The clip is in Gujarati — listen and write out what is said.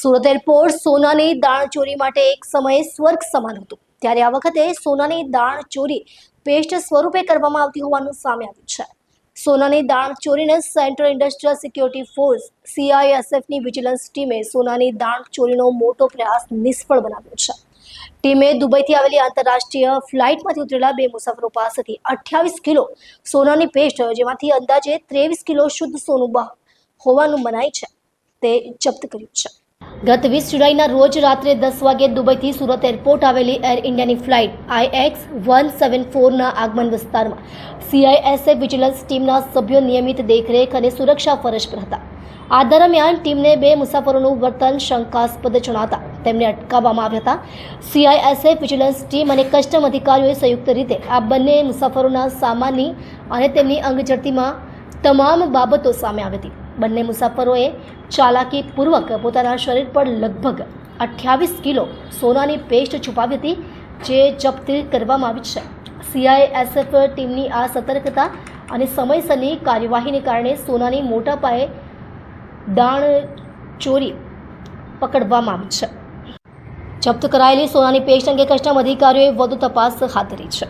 સુરત એરપોર્ટ સોનાની દાણ ચોરી માટે એક સમયે સ્વર્ગ સમાન હતું. ત્યારે આ વખતે સોનાની દાણ ચોરી પેસ્ટ સ્વરૂપે કરવામાં આવતી હોવાનું સામે આવ્યું છે. સોનાની દાણ ચોરીને સેન્ટ્રલ ઇન્ડસ્ટ્રીયલ સિક્યોરિટી ફોર્સ સીઆઈએસએફની વિજિલન્સ ટીમે સોનાની દાણ ચોરીનો મોટો પ્રયાસ નિષ્ફળ બનાવ્યો છે. ટીમે દુબઈથી આવેલી આંતરરાષ્ટ્રીય ફ્લાઇટમાંથી ઉતરેલા બે મુસાફરો પાસેથી અઠ્યાવીસ કિલો સોનાની પેસ્ટ, જેમાંથી અંદાજે ત્રેવીસ કિલો શુદ્ધ સોનું હોવાનું મનાય છે. તે જપ્ત કર્યું છે. ગત વીસ જુલાઈના રોજ રાત્રે દસ વાગે દુબઈથી સુરત એરપોર્ટ આવેલી એર ઇન્ડિયાની ફ્લાઇટ આઈએક્સ વન સેવન ફોરના આગમન વિસ્તારમાં સીઆઈએસએફ વિજિલન્સ ટીમના સભ્યો નિયમિત દેખરેખ અને સુરક્ષા ફરજ પર હતા. આ દરમિયાન ટીમને બે મુસાફરોનું વર્તન શંકાસ્પદ જણાતા તેમને અટકાવવામાં આવ્યા હતા. સીઆઈએસએફ વિજિલન્સ ટીમ અને કસ્ટમ અધિકારીઓએ સંયુક્ત રીતે આ બંને મુસાફરોના સામાનની અને તેમની અંગઝડતીમાં તમામ બાબતો સામે આવી હતી. બંને મુસાફરોએ ચાલાકીપૂર્વક પોતાના શરીર પર લગભગ અઠ્યાવીસ કિલો સોનાની પેસ્ટ છુપાવી હતી, જે જપ્ત કરવામાં આવી છે. સીઆઈએસએફ ટીમની આ સતર્કતા અને સમયસરની કાર્યવાહીને કારણે સોનાની મોટા પાયે દાણ ચોરી પકડવામાં આવી છે. જપ્ત કરાયેલી સોનાની પેસ્ટ અંગે કસ્ટમ અધિકારીઓએ વધુ તપાસ હાથ ધરી છે.